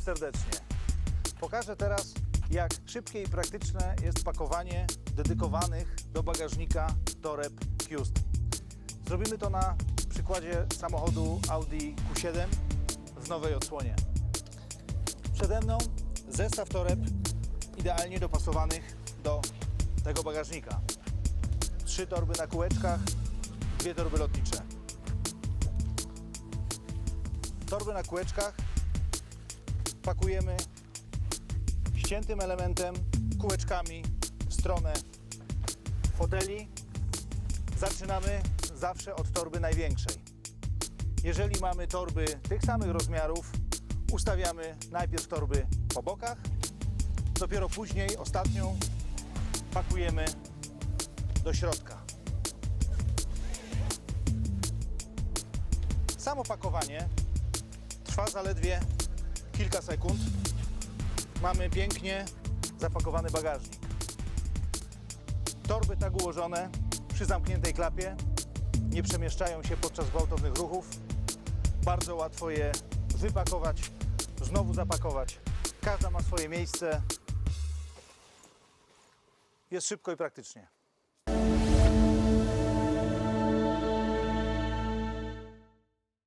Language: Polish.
serdecznie. Pokażę teraz, jak szybkie i praktyczne jest pakowanie dedykowanych do bagażnika toreb Cust. Zrobimy to na przykładzie samochodu Audi Q7 w nowej odsłonie. Przede mną zestaw toreb idealnie dopasowanych do tego bagażnika. Trzy torby na kółeczkach, dwie torby lotnicze. Torby na kółeczkach pakujemy ściętym elementem, kółeczkami w stronę foteli. Zaczynamy zawsze od torby największej. Jeżeli mamy torby tych samych rozmiarów, ustawiamy najpierw torby po bokach, dopiero później ostatnią pakujemy do środka. Samo pakowanie trwa zaledwie kilka sekund. Mamy pięknie zapakowany bagażnik. Torby tak ułożone przy zamkniętej klapie nie przemieszczają się podczas gwałtownych ruchów. Bardzo łatwo je wypakować, znowu zapakować. Każda ma swoje miejsce. Jest szybko i praktycznie.